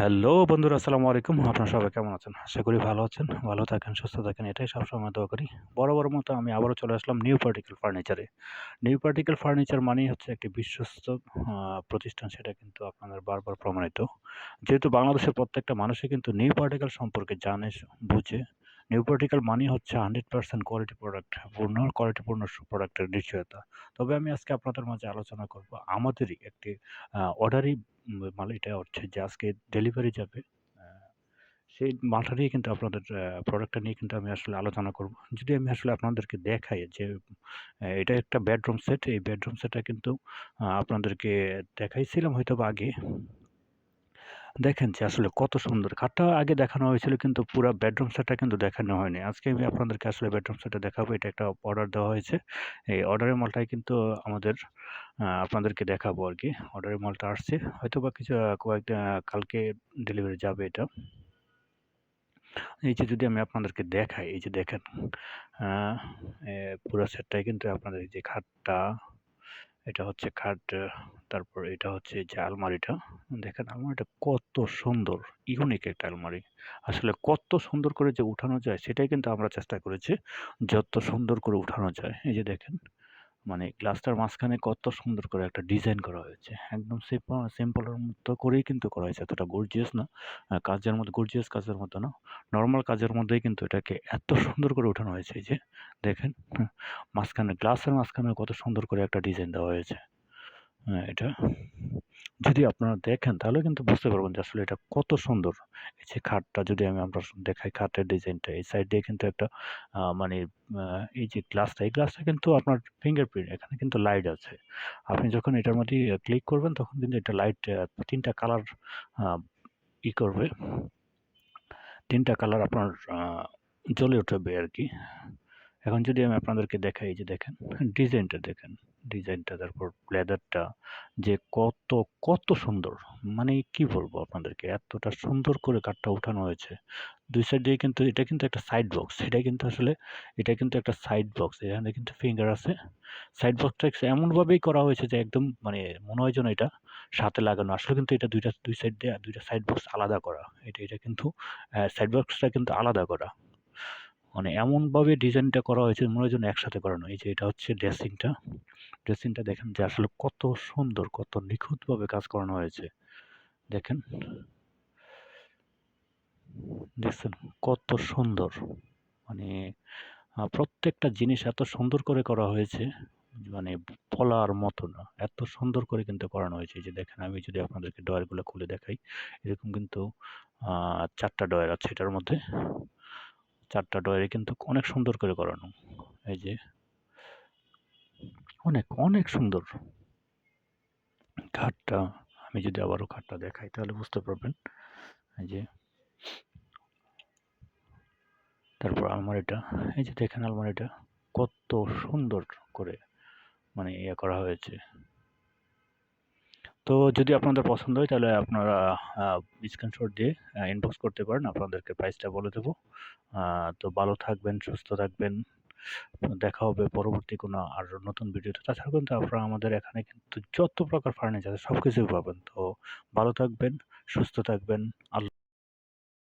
Hello বন্ধুরা, আসসালামু আলাইকুম। আপনারা সবাই কেমন আছেন? আশা করি ভালো আছেন, ভালো থাকেন, সুস্থ থাকেন, এটাই সবসময় দোয়া করি। বড় মতো আমি আবারও চলে আসলাম নিউ পার্টিকেল ফার্নিচারে। নিউ পার্টিকেল ফার্নিচার মানেই হচ্ছে একটি বিশ্বস্ত প্রতিষ্ঠান, সেটা কিন্তু আপনাদের বারবার প্রমাণিত। যেহেতু বাংলাদেশের প্রত্যেকটা মানুষই কিন্তু নিউ পার্টিকেল সম্পর্কে জানে, বুঝে। নিউ পার্টিকেল মানি হচ্ছে হান্ড্রেড পার্সেন্ট কোয়ালিটি প্রোডাক্ট, পূর্ণ, কোয়ালিটিপূর্ণ প্রোডাক্টের নিশ্চয়তা। তবে আমি আজকে আপনাদের মাঝে আলোচনা করব আমাদেরই একটি অর্ডারই মাল এটা হচ্ছে যে আজকে ডেলিভারি যাবে। সেই মালটা নিয়ে কিন্তু আপনাদের প্রোডাক্টটা নিয়ে কিন্তু আমি আসলে আলোচনা করব। যদি আমি আসলে আপনাদেরকে দেখাই যে এটা একটা বেডরুম সেট এই বেডরুম সেটটা কিন্তু আপনাদেরকে দেখাইছিলাম হয়তো বা আগে। দেখেন যে আসলে কত সুন্দর। খাটটা আগে দেখানো হয়েছিল কিন্তু পুরো বেডরুম সেটটা কিন্তু দেখানো হয়নি। আজকে আমি আপনাদেরকে আসলে বেডরুম সেটটা দেখাবো। এটা একটা অর্ডার দেওয়া হয়েছে। এই অর্ডারের মালটাই কিন্তু আমাদের আপনাদেরকে দেখাবো আর কি। অর্ডারের মালটা আসছে। হয়তো বা কিছু আহ, কালকে ডেলিভারি যাবে এটা। এই যে যদি আমি আপনাদেরকে দেখাই এই যে দেখেন পুরো সেটটাই কিন্তু আপনাদের যে খাটটা এটা হচ্ছে খাট তারপর এটা হচ্ছে যে আলমারিটা, দেখেন আলমারিটা কত সুন্দর ইউনিক একটা আলমারি। আসলে কত সুন্দর করে যে উঠানো যায় সেটাই কিন্তু আমরা চেষ্টা করেছি যত সুন্দর করে উঠানো যায়। এই যে দেখেন মানে গ্লাসটার মাঝখানে কত সুন্দর করে একটা ডিজাইন করা হয়েছে। একদম সিম্পলের মতো করেই কিন্তু করা হয়েছে। এতটা গর্জিয়াস না কাজের মধ্যে গর্জিয়াস কাজের মতো না নর্মাল কাজের মধ্যেই কিন্তু এটাকে এত সুন্দর করে উঠানো হয়েছে। এই যে দেখেন, মাঝখানে, গ্লাসের মাঝখানে কত সুন্দর করে একটা ডিজাইন দেওয়া হয়েছে। হ্যাঁ, এটা। যদি আপনারা দেখেন তাহলে কিন্তু বুঝতে পারবেন যে আসলে এটা কত সুন্দর। এই যে খাটটা যদি আমি আমরা দেখাই খাটের ডিজাইনটা এই সাইড দিয়ে কিন্তু একটা মানে এই যে গ্লাসটা এই গ্লাসটা কিন্তু আপনার ফিঙ্গারপ্রিন্ট এখানে কিন্তু লাইট আছে। আপনি যখন এটার মধ্যে ক্লিক করবেন তখন কিন্তু এটা লাইট তিনটা কালার ই করবে। তিনটা কালার আপনার জ্বলে উঠবে আর কি এখন যদি আমি আপনাদেরকে দেখাই যে দেখেন, ডিজাইনটা দেখেন, ডিজাইনটা, তারপর লেদারটা যে কত কত সুন্দর মানে কি বলব আপনাদেরকে, এতটা সুন্দর করে কাঠটা উঠানো হয়েছে। দুই সাইড দিয়ে কিন্তু, এটা কিন্তু একটা সাইড বক্স এটা কিন্তু আসলে, এটা কিন্তু একটা সাইড বক্স এখানে কিন্তু ফিঙ্গার আছে। সাইড বক্সটা এমনভাবেই করা হয়েছে যে একদম মানে মনে হয় যেন এটা সাথে লাগানো। আসলে কিন্তু এটা দুইটা, দুই সাইড দিয়ে, দুইটা সাইড বক্স আলাদা করা। এটা এটা কিন্তু সাইড বক্সটা কিন্তু আলাদা করা। মানে এমনভাবে ডিজাইনটা করা হয়েছে, মনে হয় যেন একসাথে করানো এই যে এটা হচ্ছে ড্রেসিংটা। ড্রেসিংটা দেখেন যে আসলে কত সুন্দর, কত নিখুঁতভাবে কাজ করানো হয়েছে। দেখেন। দেখছেন কত সুন্দর। মানে প্রত্যেকটা জিনিস এত সুন্দর করে করা হয়েছে মানে বলার মতো না। এত সুন্দর করে কিন্তু করানো হয়েছে। যে দেখেন, আমি যদি আপনাদেরকে ডয়ারগুলো খুলে দেখাই, এরকম কিন্তু চারটা ডয়ার আছে এটার মধ্যে। চারটা ডয়ারে কিন্তু অনেক সুন্দর করে করানো। এই যে, অনেক অনেক সুন্দর। খাটটা, আমি যদি আবারও খাটটা দেখাই তাহলে বুঝতে পারবেন। এই যে, তারপর আলমারিটা, এই যে দেখেন আলমারিটা কত সুন্দর করে মানে ইয়ে করা হয়েছে। তো যদি আপনাদের পছন্দ হয়, তাহলে আপনারা স্ক্রিনশট দিয়ে ইনবক্স করতে পারেন। আপনাদেরকে প্রাইসটা বলে দেবো। তো ভালো থাকবেন, সুস্থ থাকবেন। দেখা হবে পরবর্তী কোনো আর নতুন ভিডিওতে। তাছাড়া কিন্তু আপনারা আমাদের এখানে কিন্তু যত প্রকার ফার্নিচার সব কিছুই পাবেন। তো ভালো থাকবেন, সুস্থ থাকবেন। আল্লাহ